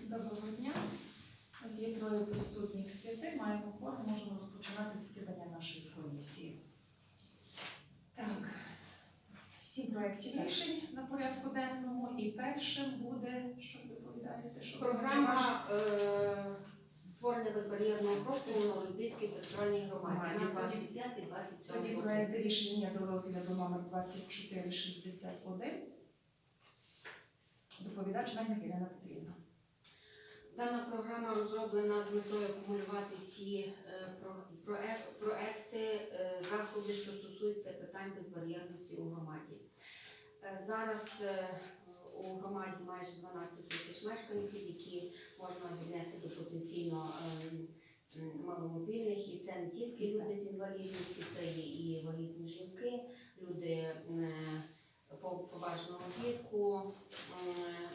Доброго дня. У нас є троє присутніх з п'яти. Маємо кворум, можемо розпочинати засідання нашої комісії. Так, сім проєктів рішень на порядку денному. І першим буде, що доповідаєте, що Програма е, створення безбар'єрного простору на Роздільській територіальній громаді на Тоді- 25-27 Тоді проєкт рішення до розгляду номер 2461. Доповідач Мельник Ірина Петрівна. Дана програма розроблена з метою акумулювати всі е, про- проек- проекти, е, заходи, що стосуються питань безбар'єрності у громаді. Е, Зараз у громаді майже 12 тисяч мешканців, які можна віднести до потенційно маломобільних, і це не тільки люди з інвалідністю, це і вагітні жінки, люди по- поважного віку,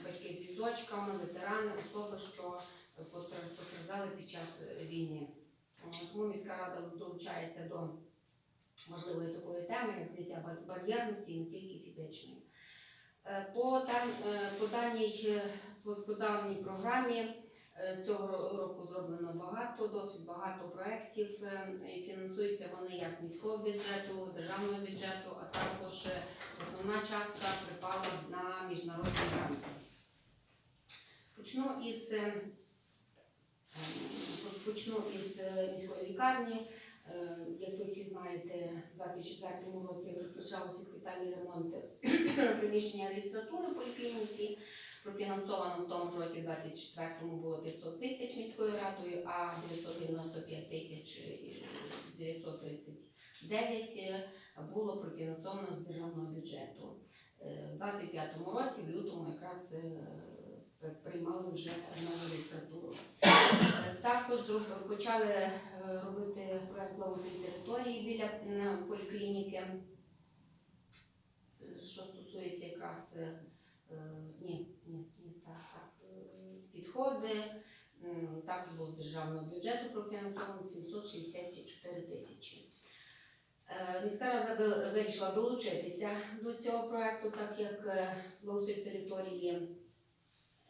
батьки з візочками, ветерани, особи, що постраждали під час е, війни. Тому міська рада долучається до важливої такої теми, як зняття бар'єрності, не тільки фізичної. Е, По, дан- е, по, даній, е, по, по даній програмі е, цього року зроблено багато, досить багато проєктів. е, Фінансуються вони як з міського бюджету, державного бюджету, а також е, основна частка припала на міжнародні гранти. Почну із, е, почну із е, міської лікарні. Е, Як ви всі знаєте, у 2024 році розпочався капітальний ремонт приміщення реєстратури поліклініці. Профінансовано в тому ж році, в 24-му було 500 тисяч міською радою, а 995 тисяч е, 939 е, було профінансовано з державного бюджету. Е, В 25-му році, в лютому, якраз е, приймали вже нову реєстратуру. Е, Також почали е, робити проект благоустрій території біля поліклініки, е, що стосується якраз е, е, ні, е, підходи. М, Також було державного бюджету профінансовано 764 тисячі. Е, Міська рада вирішила долучитися до цього проекту, так як е, благоустрій території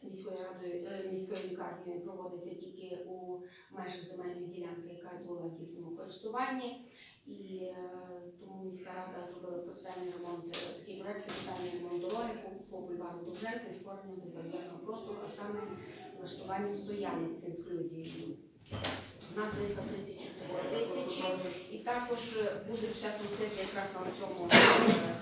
міською радою е, міською лікарнею проводився тільки у межах земельної ділянки, яка була в їхньому користуванні. І тому міська рада зробила капітальний ремонт, такий проект капітальний ремонт дороги по, бульвару Довженки з створенням інтер'єрного простору, а саме влаштуванням стоянок з інклюзією на 334 тисячі. І також е, будуть ще просити якраз на цьому е,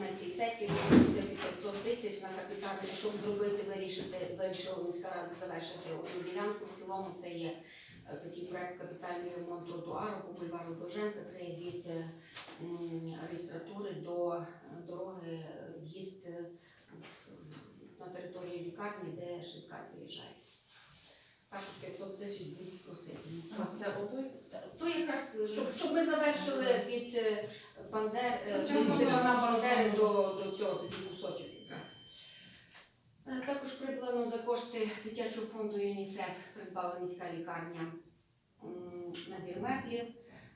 на цій сесії просити 500 тисяч на капітальний, щоб зробити, вирішити, вирішила міська рада завершити одну ділянку. В цілому це є е, такий проект капітальний ремонт тротуару по бульвару Довженка. Це є від реєстратури до дороги в'їзд на територію лікарні, де швидка заїжджає. Також 500 тисяч будуть просити. А це отой? То якраз, щоб, щоб ми завершили від е, Бандер, е, від Степана Бандери до, до цього такий кусочок якраз. Е, Також придбано за кошти дитячого фонду ЮНІСЕФ придбала міська лікарня м, набір меблів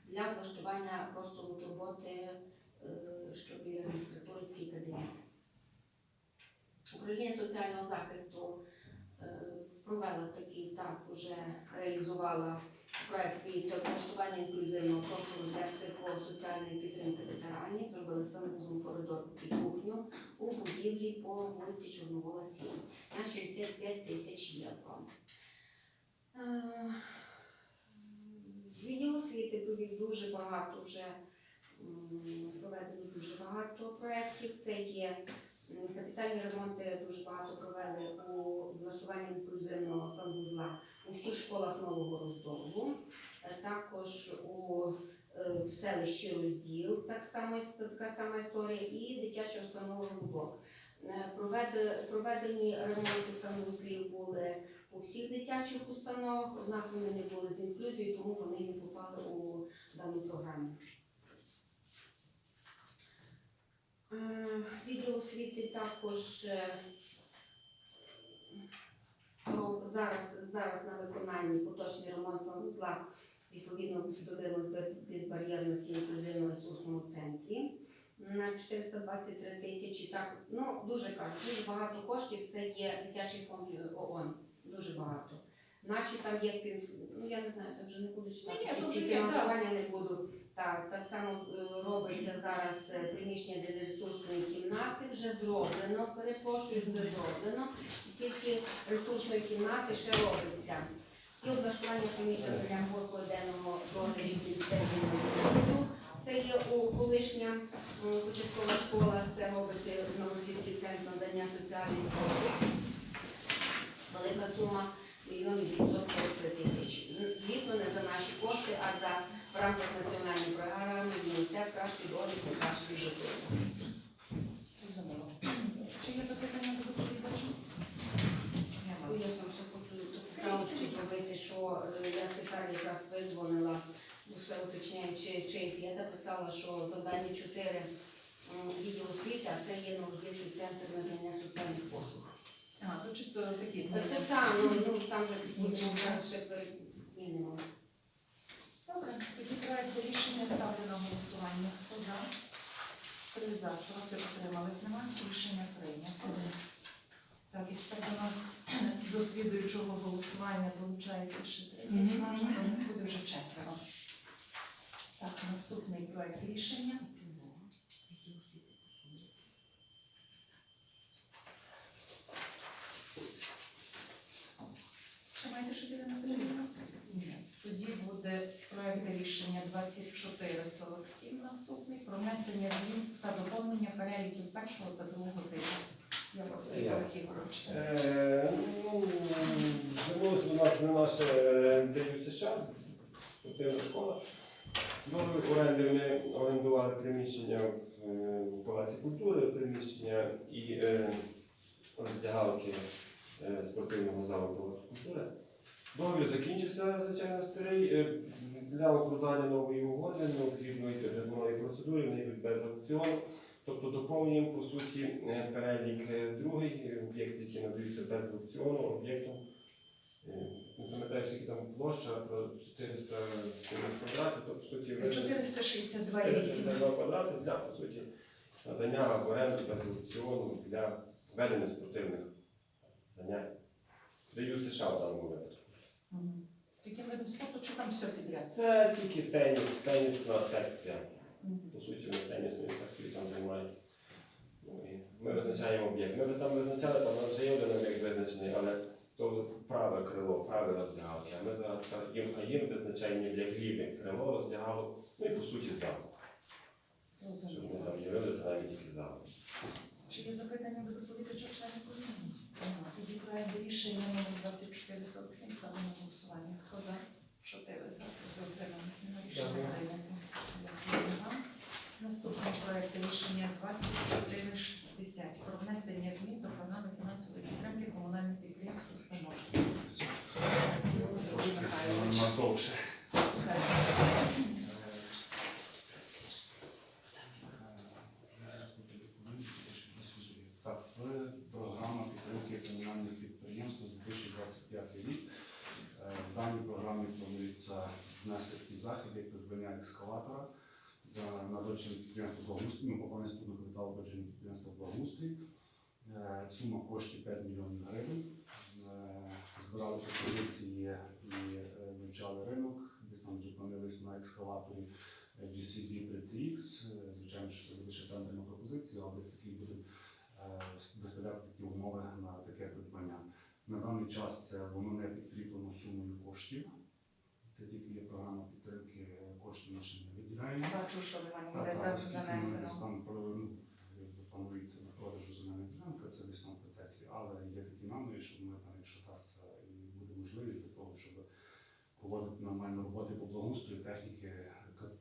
для влаштування простору турботи, е, що біля реєстратури такий кабінет. Управління соціального захисту е, уже реалізувала проект свій облаштування інклюзивного простору для психосоціальної підтримки ветеранів. Зробили санвузол коридор і кухню у будівлі по вулиці Чорновола 7 на 65 тисяч євро. Е, Відділ освіти провів дуже багато вже проведено дуже багато проєктів. Це є капітальні ремонти, дуже багато провели у влаштуванні інклюзивного санвузла у всіх школах нового роздолу. Е, Також у е, в селищі розділ так само така сама історія, і дитяча установа Голубок. Е, Проведені ремонти санвузлів були у всіх дитячих установах, однак вони не були з інклюзією, тому вони не попали у дану програму. Відділ освіти також про- зараз, зараз на виконанні поточний ремонт санвузла відповідно до вимог безбар'єрності інклюзивно ресурсному центрі на 423 тисячі. Так, ну дуже кажуть, дуже багато коштів. Це є дитячий фонд ООН. Дуже багато. Наші там є спів, ну я не знаю, там вже не буду читати, Ні, вже є, співфінансування не буду. Так, так само е, робиться зараз е, приміщення для ресурсної кімнати, вже зроблено, перепрошую, вже зроблено. І Тільки ресурсної кімнати ще робиться. І облаштування приміщення для послуг денного догляду підтвердження місту. Це є у колишня м, початкова школа, це робить е, центр надання соціальних послуг. Велика сума мільйон 843 тисячі. Ну, Звісно, не за наші кошти, а за в рамках національної програми «Міністерство кращої долі посадки житло. Зрозуміло. Чи є запитання до доповідача? Ну, Я ж вам ще хочу правочку зробити, що е, я тепер якраз видзвонила, лише уточняю, чи, чиїсь я написала, що завдання 4 м, відділ освіти, а це є Новодільський центр надання соціальних послуг. А, то чисто такі Тобто там, ну, ну, там зараз ще змінимо. Добре, тоді проект рішення ставлю на голосування. Хто за? Три за. Проти утримались. Немає рішення прийнято. Так, і тепер до нас до слідуючого голосування долучається ще три запитання. У нас буде вже четверо. Так, наступний проект рішення. Ще маєте щось Ірина Петрівна? Ні. Буде проект рішення 2447 наступний про внесення змін та доповнення переліків першого та другого типу. Я просив. Ігорович. Е, Ну, звернулося до нас на наше ДЮ США, спортивна школа. Договір оренди вони орендували приміщення в е, Палаці культури, приміщення і е, роздягалки е, спортивного залу Палацу культури. Договір закінчився, звичайно, старий. Е, Для укладання нової угоди необхідно йти вже до нової процедури, вони без аукціону. Тобто доповнюємо по суті е, перелік е, другий об'єкт, який надаються без аукціону, об'єктом. Не пам'ятаю, скільки там площа, про 400 квадратів, тобто по суті ви- 462,8. квадрати для по суті надання в оренду без аукціону для ведення спортивних занять. Даю США в даному випадку. Яким видом спорту чи там все підряд? Це тільки теніс, тенісна секція. По суті, вони тенісною секцією там займаються. Ну, ми визначаємо об'єкт. Ми там визначали, там вже є один об'єкт визначений, але то праве крило, праве роздягалки. А ми зараз їм, а їм визначаємо як ліве крило роздягало, ну і по суті зал. Щоб ми там явили принаймні тільки зал. Чи є запитання до доповідача членів комісії? Тоді проект рішення номер 2447 ставимо голосування. Хто за? Чотири за. Проти рішення прийнято. Дякую. Наступний проект рішення 2460 про внесення змін до програми фінансової підтримки комунальних підприємств установ. Михайлович. Надовше. Так, це програма підтримки комунальних підприємств на 2025 рік. Е, В даній програмі планується внести такі заходи, як придбання ескалатора е, на дочірнє підприємство Благоустрій, поповнення статутного капіталу дочірнє підприємство Благоустрій. Е, Сума коштів 5 мільйонів гривень. Е, Збирали пропозиції і е, вивчали ринок, десь там зупинились на ескалаторі е, GCB 30X. Е, Звичайно, що це буде ще тендерна пропозиція, але десь такий буде виставляти такі умови на таке придбання. На даний час це воно не підкріплено сумою коштів. Це тільки є програма підтримки коштів ми ще не виділяємо. Бачу, що ви Та, маєте та, оскільки ми десь занесено. ну, планується на продажу земельної ділянки, це десь там процесі. Але є такі наміри, що ми якщо дасть е, і буде можливість для того, щоб проводити нормальні роботи по благоустрою, техніки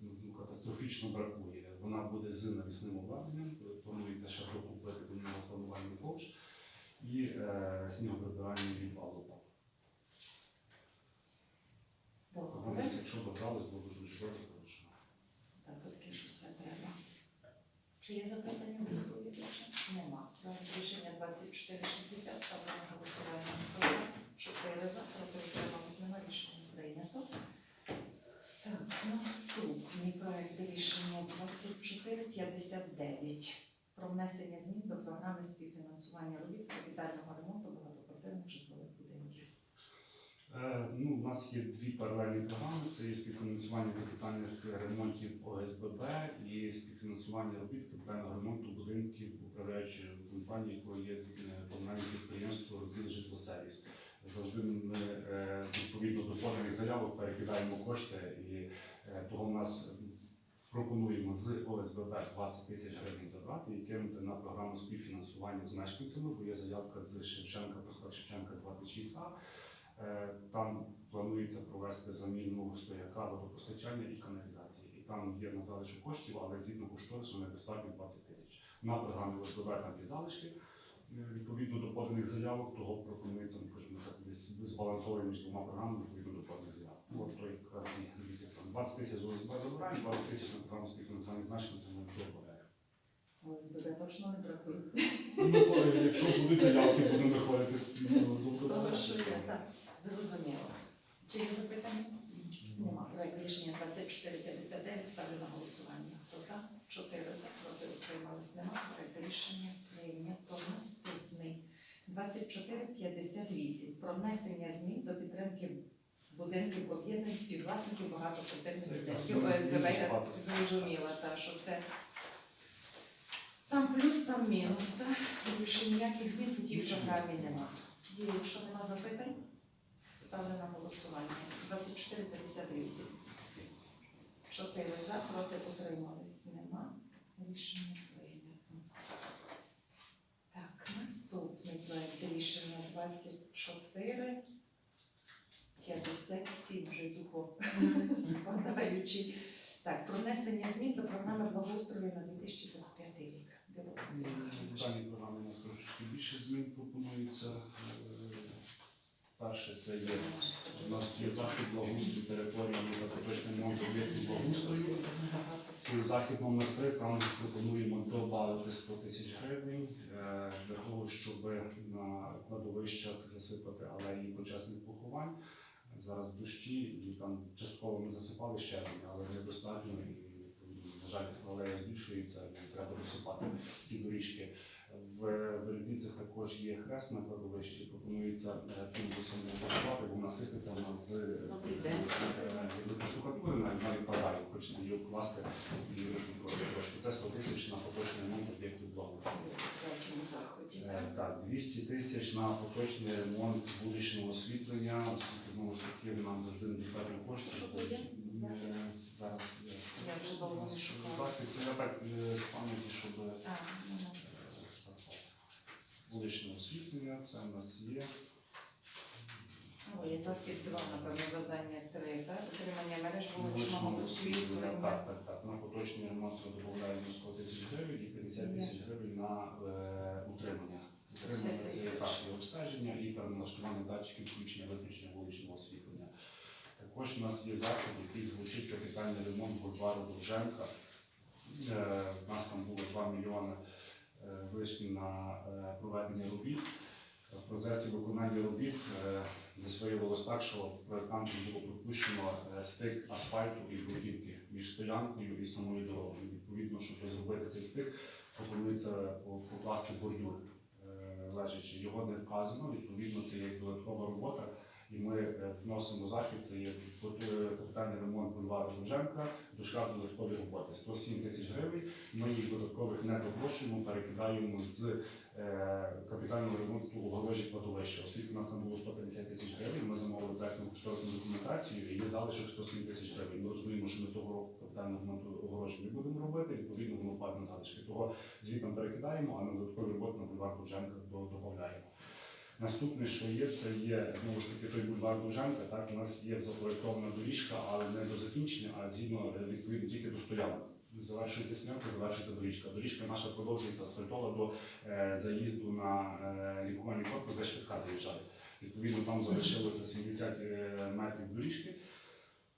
ну, катастрофічно бракує. Вона буде з навісним обладнанням, планується ще докупити до нього планувальний ковш і е, снігоприбирання і палубу. Добре. Якщо додалось, буде дуже добре. тому Так, от таке ж все треба. Чи є запитання до доповідача? Нема. Проект рішення 2460 ставлю на голосування. Хто за? Чотири за. Проти утримались. Рішення прийнято. Так, наступний проект рішення 2459 про внесення змін до програми співфінансування робіт з капітального ремонту багатоквартирних житлових будинків. Е, ну, у нас є дві паралельні програми. Це є співфінансування капітальних ремонтів ОСББ і співфінансування робіт з капітального ремонту будинків управляючої компанії, якої є е, комунальне підприємство розділ житлосервіс. Завжди ми е, відповідно до поданих заявок перекидаємо кошти, і е, того в нас пропонуємо з ОСББ 20 тисяч гривень забрати і кинути на програму співфінансування з мешканцями, бо є заявка з Шевченка, проспект Шевченка 26А. Е, Там планується провести заміну стояка водопостачання і каналізації. І там є на залишок коштів, але згідно кошторису недостатньо 20 тисяч. На програмі ОСББ там є залишки. Е, Відповідно до поданих заявок, того пропонується, ну, кажемо так, десь збалансовані між двома програмами відповідно до поданих заявок. Ну, От той якраз дивіться, там 20 тисяч ОСБ забираємо, 20 тисяч на програму співфінансування з мешканцями додаємо. ОСББ точно не бракує. Ну, е, якщо будуть заявки, будемо виходити з ну, З того, що є, так. Зрозуміло. Чи є запитання? Нема. Проект рішення 2459 ставлю на голосування. Хто за? Чотири за, проти утримались. Нема. Проект рішення прийнято. Наступний. 2458 про внесення змін до підтримки будинків об'єднань співвласників багатоквартирних будинків ОСББ. Я зрозуміла, та, що це там плюс, там мінус. Та? Більше ніяких змін по тій програмі нема. Є, якщо нема запитань, ставлю на голосування. 2458. Чотири за, проти утримались. Нема. Рішення прийнято. Так, наступний проект рішення 24. 57 вже йду спадаючи. Так, про внесення змін до програми благоустрою на 2025 рік. У нас трошечки більше змін пропонується. Е, Перше, це є у нас є захід благоустрою території на запитання мову об'єктів благоустрою. Цей захід номер 3 там пропонуємо додати 100 тисяч гривень е, для того, щоб на кладовищах засипати алеї почесних поховань. Зараз дощі, і там частково ми засипали ще, але недостатньо. І, на жаль, технологія збільшується, і треба досипати ті доріжки. В Бередівцях також є хрест на кладовищі, пропонується е, тим пунктусом облаштувати, бо вона сипеться вона з е, е, штукатури, навіть відпадає, хочеться її обкласти і трошки. Це 100 тисяч на поточний момент, об'єкту 2 заході. Е, так. Так, 200 тисяч на поточний ремонт вуличного освітлення, оскільки знову ж таки нам завжди недостатньо коштів. Що то є? Е, Зараз я скажу. Я вже не що. Захід це я так е, з пам'яті, щоб е, ну, ну. вуличне освітлення, це в нас є. Ну, є захід 2, напевно, завдання 3, так? Утримання мереж Вуличного освітлення. Так, так, так. На поточний ремонт ми додаємо 100 тисяч гривень і 50 тисяч гривень на е, утримання. 150 Утримання це є тисяч. так, і обстеження і переналаштування датчиків включення виключення вуличного освітлення. Також у нас є захід, який звучить капітальний ремонт бульвару Довженка. Е, У нас там було 2 мільйони е, злишків на е, проведення робіт. В процесі виконання робіт е, десь виявилось так, що проєктантом було пропущено е, стик асфальту і бруківки між стоянкою і самою дорогою. Відповідно, щоб зробити цей стик, пропонується по- покласти бордюр е, лежачий. Його не вказано, відповідно, це є додаткова робота. І ми е, вносимо захід, це є е, капітальний ремонт бульвару Довженка, дошка додаткові роботи. 107 тисяч гривень. Ми їх додаткових не допрошуємо, перекидаємо з капітального ремонту огорожі кладовища. Оскільки у нас там було 150 тисяч гривень, ми замовили проектну кошторисну і є залишок 107 тисяч гривень. Ми розуміємо, що ми цього року капітального ремонту огорожі не будемо робити, відповідно воно впаде на залишки. Того звітом перекидаємо, а на додаткові роботи на бульвар Довженка додаємо. Наступне, що є, це є знову ж таки той бульвар Довженка. Так, у нас є запроєктована доріжка, але не до закінчення, а згідно е, відповідно тільки до стоянок. Завершується стоянка, завершується доріжка. Доріжка наша продовжується асфальтова до е, заїзду на е, лікувальний корпус, де швидка заїжджає. Відповідно, там залишилося 70 е, метрів доріжки.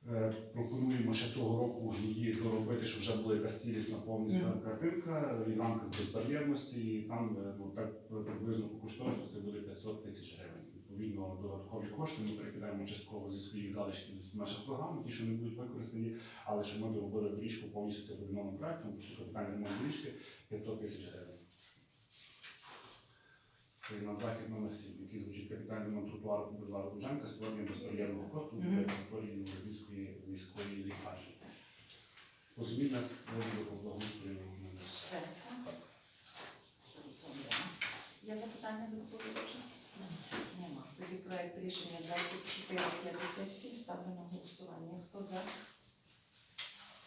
Е, Пропонуємо ще цього року її доробити, щоб вже була якась цілісна повністю Мгм. картинка і в рамках безбар'єрності. І там е, ну, так приблизно по кошторису це буде 500 тисяч гривень. Відповідно, додаткові кошти ми перекидаємо частково зі своїх залишків в нашу програму, ті, що не будуть використані, але що ми доробили доріжку повністю це буде новим проектом, капітальний ремонт доріжки 500 тисяч гривень. На захід номер 7, який звучить капітальний ремонт тротуару по бульвару Довженка, створення безперервного простору Мгм. для території Лозівської міської лікарні. Розуміння вводимо по благоустрою номер Все, так? Зрозуміло. Є запитання до доповідача? Нема. Тоді проект рішення 2457 ставлю на голосування. Хто за?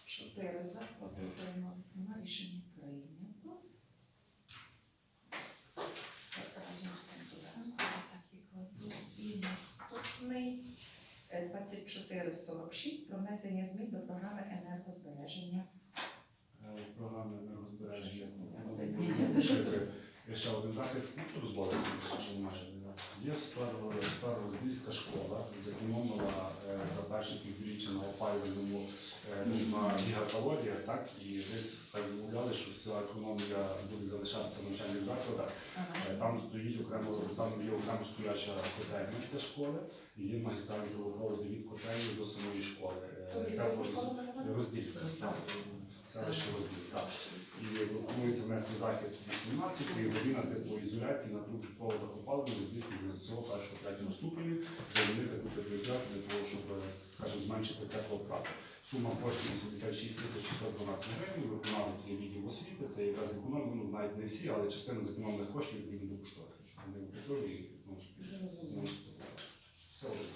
Чотири за, проти утримались. Нема рішення прийнято. Це разом з тим доданком, так і кладу. І наступний е, 2446 про внесення змін до програми енергозбереження. Е, програми енергозбереження. Ні. Ще один захід, ну що дозволити, що майже. Є старо- старороздільська школа, зекономила е, за перші півріччя на опалювальному е, на гігакалоріях, так, і десь так замовляли, що вся економія буде залишатися в навчальних закладах. Е, Там стоїть окремо, там є окремо стояча котельня для школи, і є магістральні трубопроводи від котельні до самої школи. Е, Роздільська, так, селище Роздільська. І пропонується внести захід 18 і заміна теплоізоляції на трубних проводах опалення в зв'язку з ЗСО першого третього ступеню, замінити тут для того, щоб, е, скажімо, зменшити теплотрати. Сума коштів 86 тисяч 612 гривень, виконавець є відділ освіти, це якраз економлено, ну, навіть не всі, але частина зекономлених коштів відповідно до кошторису, щоб вони укріпили і зменшити теплотрати. Все один.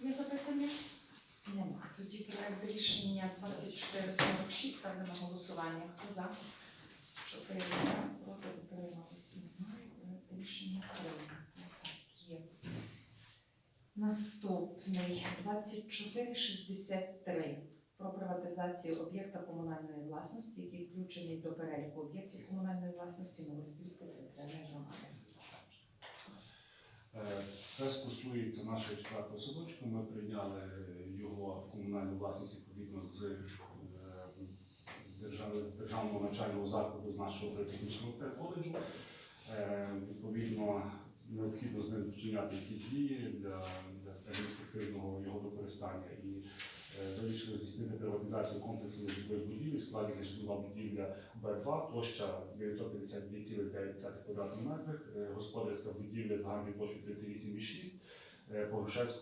Є запитання? Нема. Тоді проект рішення 2446 ставлю на голосування. Хто за? Чотири за, проти утрималися. Проект рішення є. Наступний 2463 про приватизацію об'єкта комунальної власності, який включений до переліку об'єктів комунальної власності Новосільської територіальної громади. Е, Це стосується нашого четвертого садочку. Ми прийняли його в комунальну власність відповідно з, е, з державного навчального закладу з нашого політехнічного коледжу. Е, Відповідно, необхідно з ним вчиняти якісь дії для, для ефективного його використання. І е, вирішили здійснити приватизацію комплексу житлових будівель, в складі житлова будівля Б2, площа 952,9 квадратних метрів, господарська будівля загальною площею 38,6, е,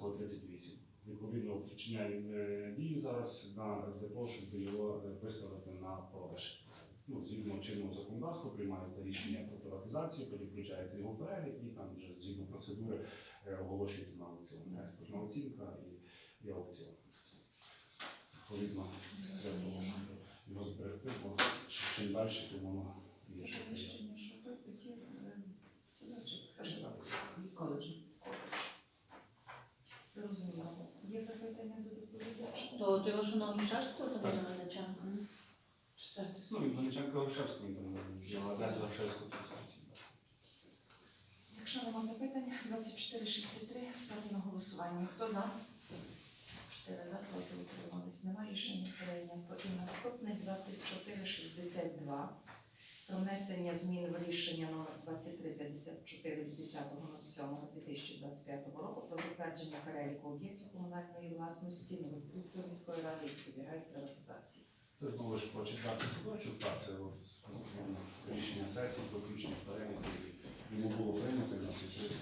по 38. Відповідно, вчиняємо е, дії зараз на, для того, щоб його е, виставити на продаж. Ну, згідно чинного законодавства приймається рішення про приватизацію, тоді включається його перелік, і там вже згідно процедури е, оголошується на аукціон. Експертна оцінка і, і аукціон. Відповідно, для того, щоб його зберегти, бо чим- далі, тим воно Це що ви тоді садочок, це ж коледж. Коледж. Зрозуміло. Є запитання до доповідача? То ти його що на Грушевського, то Так. на? Четвертий Ну, він Вениченка Грушевського, він там адреса Грушевського 37. Якщо нема запитань, 2463 ставлю на голосування. Хто за? Чотири за, проти утримались. Нема рішення прийнято. І наступний 2462 про внесення змін в рішення номер 2354 від 10.07.2025 року про затвердження переліку об'єктів комунальної власності Новосільської міської ради, які підлягають приватизації. Це знову ж про четвертий садочок, так, це от, ну, рішення сесії про включення переліку. Йому було прийнято на цій 30.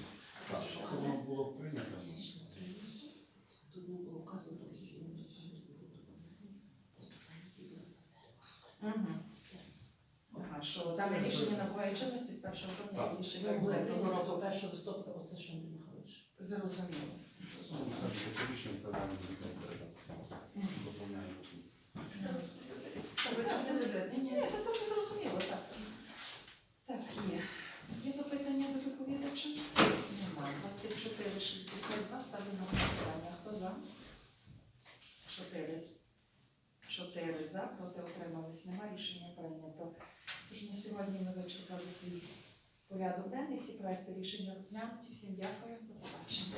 Так, це воно було прийнято. Тут не було вказано. Угу. Що дане рішення набуває чинності з 1 жовтня Так. 2025 року. Року першого листопада, оце що Андрій Михайлович. Зрозуміло. Ні, це трохи зрозуміло, так. Так, є. Є запитання до доповідача? Немає. 2462 ставлю на голосування. Хто за? Чотири. Чотири за, проти отримались. Нема рішення прийнято. Тож на сьогодні ми вичерпали свій порядок денний. Всі проекти рішення розглянуті. Всім дякую. До побачення.